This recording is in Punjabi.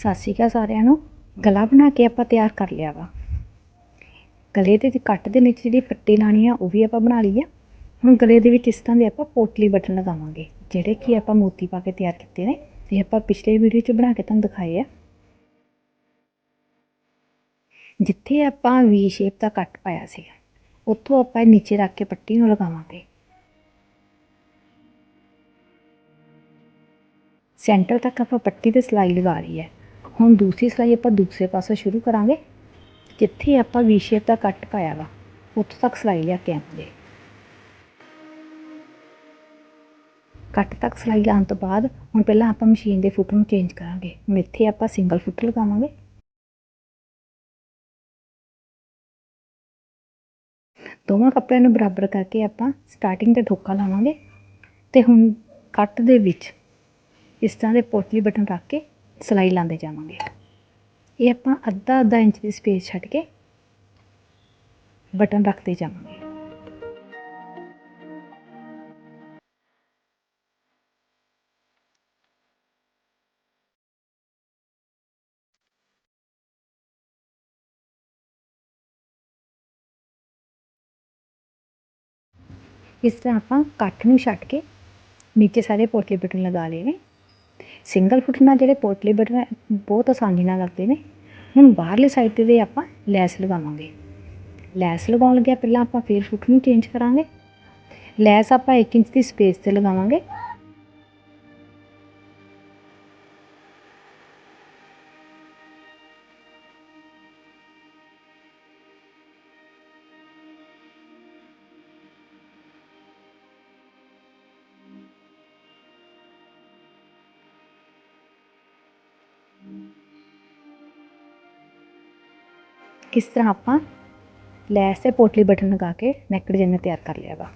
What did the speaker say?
ਸਤਿ ਸ਼੍ਰੀ ਅਕਾਲ ਸਾਰਿਆਂ ਨੂੰ। ਗਲਾ ਬਣਾ ਕੇ ਆਪਾਂ ਤਿਆਰ ਕਰ ਲਿਆ ਵਾ। ਗਲੇ ਦੇ ਕੱਟ ਦੇ ਵਿੱਚ ਜਿਹੜੀ ਪੱਟੀ ਲਾਣੀ ਆ, ਉਹ ਵੀ ਆਪਾਂ ਬਣਾ ਲਈ ਆ। ਹੁਣ ਗਲੇ ਦੇ ਵਿੱਚ ਇਸ ਤਰ੍ਹਾਂ ਦੇ ਆਪਾਂ ਪੋਟਲੀ ਬਟਨ ਲਗਾਵਾਂਗੇ, ਜਿਹੜੇ ਕਿ ਆਪਾਂ ਮੋਤੀ ਪਾ ਕੇ ਤਿਆਰ ਕੀਤੇ ਨੇ। ਇਹ ਆਪਾਂ ਪਿਛਲੇ ਵੀਡੀਓ 'ਚ ਬਣਾ ਕੇ ਤੁਹਾਨੂੰ ਦਿਖਾਏ ਆ। ਜਿੱਥੇ ਆਪਾਂ ਵੀ ਸ਼ੇਪ ਦਾ ਕੱਟ ਪਾਇਆ ਸੀ, ਉੱਥੋਂ ਆਪਾਂ ਨੀਚੇ ਰੱਖ ਕੇ ਪੱਟੀ ਨੂੰ ਲਗਾਵਾਂਗੇ। ਸੈਂਟਰ ਤੱਕ ਆਪਾਂ ਪੱਟੀ ਤੇ ਸਿਲਾਈ ਲਗਾ ਲਈ ਹੈ। ਹੁਣ ਦੂਸਰੀ ਸਿਲਾਈ ਆਪਾਂ ਦੂਸਰੇ ਪਾਸੇ ਸ਼ੁਰੂ ਕਰਾਂਗੇ, ਜਿੱਥੇ ਆਪਾਂ ਵੀ ਸ਼ੇਪ ਦਾ ਕੱਟ ਪਾਇਆ ਵਾ, ਉੱਥੋਂ ਤੱਕ ਸਿਲਾਈ ਲਿਆ ਕੇ ਆਵਾਂਗੇ। ਕੱਟ ਤੱਕ ਸਿਲਾਈ ਲਾਉਣ ਤੋਂ ਬਾਅਦ ਹੁਣ ਪਹਿਲਾਂ ਆਪਾਂ ਮਸ਼ੀਨ ਦੇ ਫੁੱਟ ਨੂੰ ਚੇਂਜ ਕਰਾਂਗੇ, ਹੁਣ ਇੱਥੇ ਆਪਾਂ ਸਿੰਗਲ ਫੁੱਟ ਲਗਾਵਾਂਗੇ। ਦੋਵਾਂ ਕੱਪੜਿਆਂ ਨੂੰ ਬਰਾਬਰ ਕਰਕੇ ਆਪਾਂ ਸਟਾਰਟਿੰਗ ਤੇ ਠੋਕਾ ਲਾਵਾਂਗੇ, ਤੇ ਹੁਣ ਕੱਟ ਦੇ ਵਿੱਚ ਇਸ ਤਰ੍ਹਾਂ ਦੇ ਪੋਟਲੀ ਬਟਨ ਰੱਖ ਕੇ ਸਿਲਾਈ ਲਾਉਂਦੇ ਜਾਵਾਂਗੇ। ਇਹ ਆਪਾਂ ਅੱਧਾ ਅੱਧਾ ਇੰਚ ਦੀ ਸਪੇਸ ਛੱਡ ਕੇ ਬਟਨ ਰੱਖਦੇ ਜਾਵਾਂਗੇ। ਇਸ ਤਰ੍ਹਾਂ ਆਪਾਂ ਕੱਠ ਨੂੰ ਛੱਡ ਕੇ ਨੀਚੇ ਸਾਰੇ ਪੋਟਲੀ ਬਟਨ ਲਗਾ ਲਏ ਨੇ। ਸਿੰਗਲ ਫੁੱਟ ਨਾਲ ਜਿਹੜੇ ਪੋਟਲੇ ਬਟਨ ਬਹੁਤ ਆਸਾਨੀ ਨਾਲ ਲੱਗਦੇ ਨੇ। ਹੁਣ ਬਾਹਰਲੇ ਸਾਈਡ ਤੇ ਦੇ ਆਪਾਂ ਲੈਸ ਲਗਾਵਾਂਗੇ। ਲੈਸ ਲਗਾਉਣ ਲੱਗਿਆ ਪਹਿਲਾਂ ਆਪਾਂ ਫੇਰ ਫੁੱਟ ਨੂੰ ਚੇਂਜ ਕਰਾਂਗੇ। ਲੈਸ ਆਪਾਂ ਇੱਕ ਇੰਚ ਦੀ ਸਪੇਸ ਤੇ ਲਗਾਵਾਂਗੇ। ਇਸ ਤਰ੍ਹਾਂ ਆਪਾਂ ਲੈਸ ਤੇ ਪੋਟਲੀ ਬਟਨ ਲਗਾ ਕੇ ਨੈਕ ਡਿਜ਼ਾਈਨ ਤਿਆਰ ਕਰ ਲਿਆ ਵਾ।